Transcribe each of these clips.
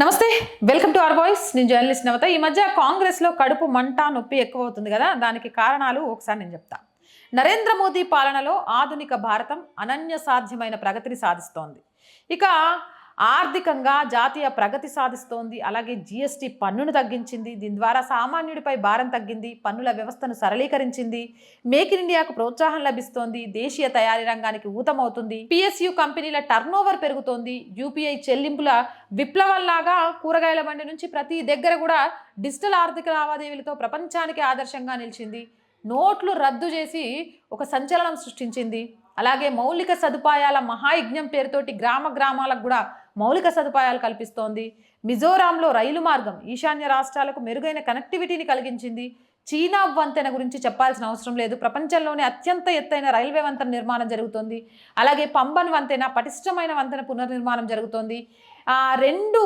నమస్తే welcome to our voice. నేను journalist Navatha. ఈ మధ్య కాంగ్రెస్లో కడుపు మంట నొప్పి ఎక్కువ అవుతుంది కదా దానికి కారణాలు ఒకసారి నేను చెప్తా. నరేంద్ర మోదీ పాలనలో ఆధునిక భారతం అనన్య సాధ్యమైన ప్రగతిని సాధిస్తోంది. ఇక ఆర్థికంగా జాతీయ ప్రగతి సాధిస్తోంది. అలాగే జిఎస్టి పన్నును తగ్గించింది. దీని ద్వారా సామాన్యుడిపై భారం తగ్గింది. పన్నుల వ్యవస్థను సరళీకరించింది. మేక్ ఇన్ ఇండియాకు ప్రోత్సాహం లభిస్తోంది. దేశీయ తయారీ రంగానికి ఊతమవుతుంది. పిఎస్యు కంపెనీల టర్న్ ఓవర్ పెరుగుతోంది. యూపీఐ చెల్లింపుల విప్లవంలాగా కూరగాయల బండి నుంచి ప్రతి దగ్గర కూడా డిజిటల్ ఆర్థిక లావాదేవీలతో ప్రపంచానికి ఆదర్శంగా నిలిచింది. నోట్లు రద్దు చేసి ఒక సంచలనం సృష్టించింది. అలాగే మౌలిక సదుపాయాల మహాయజ్ఞం పేరుతోటి గ్రామ గ్రామాలకు కూడా మౌలిక సదుపాయాలు కల్పిస్తోంది. మిజోరాంలో రైలు మార్గం ఈశాన్య రాష్ట్రాలకు మెరుగైన కనెక్టివిటీని కలిగించింది. చీనా వంతెన గురించి చెప్పాల్సిన అవసరం లేదు. ప్రపంచంలోనే అత్యంత ఎత్తైన రైల్వే వంతెన నిర్మాణం జరుగుతోంది. అలాగే పంబన్ వంతెన పటిష్టమైన వంతెన పునర్నిర్మాణం జరుగుతోంది. రెండు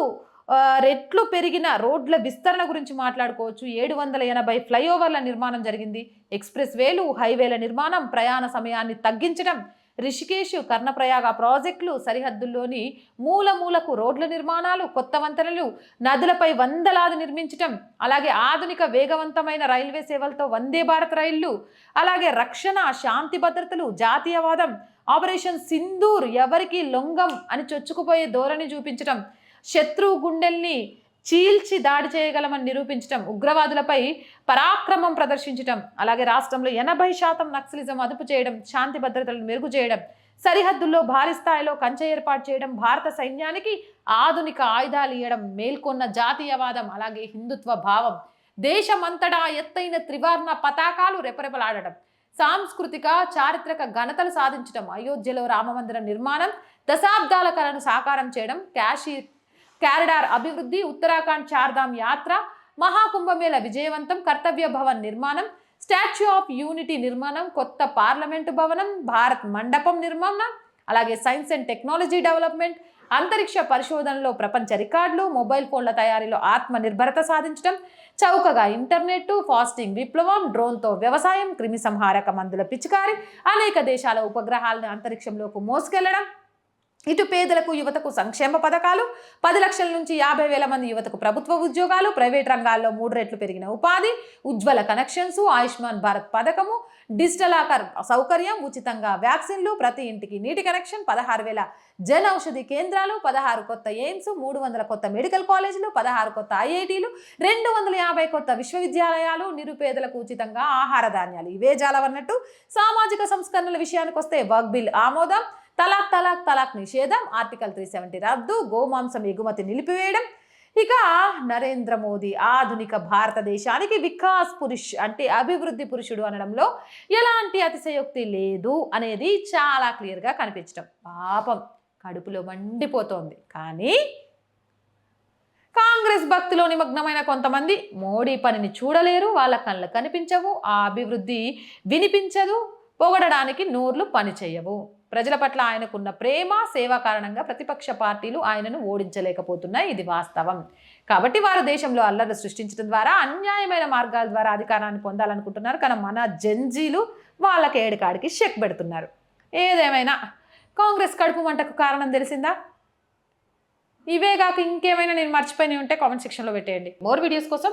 రెట్లు పెరిగిన రోడ్ల విస్తరణ గురించి మాట్లాడుకోవచ్చు. ఏడు వందల ఎనభై ఫ్లైఓవర్ల నిర్మాణం జరిగింది. ఎక్స్ప్రెస్ వేలు హైవేల నిర్మాణం ప్రయాణ సమయాన్ని తగ్గించడం రిషికేశ్ కర్ణప్రయాగ ప్రాజెక్టులు సరిహద్దుల్లోని మూల మూలకు రోడ్ల నిర్మాణాలు కొత్త వంతెనలు నదులపై వందలాది నిర్మించటం అలాగే ఆధునిక వేగవంతమైన రైల్వే సేవలతో వందే భారత్ రైళ్ళు అలాగే రక్షణ శాంతి భద్రతలు జాతీయవాదం ఆపరేషన్ సింధూర్ ఎవరికి లొంగం అని చొచ్చుకుపోయే ధోరణి చూపించటం శత్రువు గుండెల్ని చీల్చి దాడి చేయగలమని నిరూపించటం ఉగ్రవాదులపై పరాక్రమం ప్రదర్శించటం అలాగే రాష్ట్రంలో ఎనభై శాతం నక్సలిజం అదుపు చేయడం శాంతి భద్రతలను మెరుగు చేయడం సరిహద్దుల్లో భారీ స్థాయిలో కంచె ఏర్పాటు చేయడం భారత సైన్యానికి ఆధునిక ఆయుధాలు ఇవ్వడం మేల్కొన్న జాతీయవాదం అలాగే హిందుత్వ భావం దేశమంతటా ఎత్తైన త్రివర్ణ పతాకాలు రెపరెపలాడటం సాంస్కృతిక చారిత్రక ఘనతలు సాధించడం అయోధ్యలో రామమందిరం నిర్మాణం దశాబ్దాల కలను సాకారం చేయడం కాశీ క్యారిడార్ అభివృద్ధి ఉత్తరాఖండ్ చార్ధామ్ యాత్ర మహాకుంభమేళ విజయవంతం కర్తవ్య భవన్ నిర్మాణం స్టాచ్యూ ఆఫ్ యూనిటీ నిర్మాణం కొత్త పార్లమెంటు భవనం భారత్ మండపం నిర్మాణం అలాగే సైన్స్ అండ్ టెక్నాలజీ డెవలప్మెంట్ అంతరిక్ష పరిశోధనలో ప్రపంచ రికార్డులు మొబైల్ ఫోన్ల తయారీలో ఆత్మనిర్భరత సాధించడం చౌకగా ఇంటర్నెట్ ఫాస్టింగ్ విప్లవం డ్రోన్తో వ్యవసాయం క్రిమి సంహారక మందుల పిచికారి అనేక దేశాల ఉపగ్రహాలను అంతరిక్షంలోకి మోసుకెళ్ళడం ఇటు పేదలకు యువతకు సంక్షేమ పథకాలు పది లక్షల నుంచి యాభై వేల మంది యువతకు ప్రభుత్వ ఉద్యోగాలు ప్రైవేట్ రంగాల్లో మూడు రెట్లు పెరిగిన ఉపాధి ఉజ్వల కనెక్షన్స్ ఆయుష్మాన్ భారత్ పథకము డిజిటల్ ఆకర్ సౌకర్యం ఉచితంగా వ్యాక్సిన్లు ప్రతి ఇంటికి నీటి కనెక్షన్ పదహారు వేల జన ఔషధి కేంద్రాలు పదహారు కొత్త ఎయిమ్స్ మూడు వందల కొత్త మెడికల్ కాలేజీలు పదహారు కొత్త ఐఐటీలు రెండు వందల యాభై కొత్త విశ్వవిద్యాలయాలు నిరుపేదలకు ఉచితంగా ఆహార ధాన్యాలు ఇవే జాలవన్నట్టు సామాజిక సంస్కరణల విషయానికి వస్తే వర్క్ బిల్ ఆమోదం. తలాక్ తలాక్ తలాక్ నిషేధం. ఆర్టికల్ త్రీ సెవెంటీ రద్దు. గోమాంసం ఎగుమతి నిలిపివేయడం. ఇక నరేంద్ర మోదీ ఆధునిక భారతదేశానికి వికాస్ పురుష్ అంటే అభివృద్ధి పురుషుడు అనడంలో ఎలాంటి అతిశయోక్తి లేదు అనేది చాలా క్లియర్గా కనిపించడం. పాపం కడుపులో మండిపోతోంది. కానీ కాంగ్రెస్ భక్తిలో నిమగ్నమైన కొంతమంది మోడీ పనిని చూడలేరు. వాళ్ళ కళ్ళు కనిపించవు. ఆ అభివృద్ధి వినిపించదు. పొగడడానికి నూర్లు పనిచేయవు. ప్రజల పట్ల ఆయనకున్న ప్రేమ సేవ కారణంగా ప్రతిపక్ష పార్టీలు ఆయనను ఓడించలేకపోతున్నాయి. ఇది వాస్తవం. కాబట్టి వారు దేశంలో అల్లర్లు సృష్టించడం ద్వారా అన్యాయమైన మార్గాల ద్వారా అధికారాన్ని పొందాలనుకుంటున్నారు. కానీ మన జంజీలు వాళ్ళకి ఏడుకాడికి చెక్ పెడుతున్నారు. ఏదేమైనా కాంగ్రెస్ కడుపు మంటకు కారణం తెలిసిందా? ఇవే కాక ఇంకేమైనా నేను మర్చిపోయి ఉంటే కామెంట్ సెక్షన్లో పెట్టేయండి. మోర్ వీడియోస్ కోసం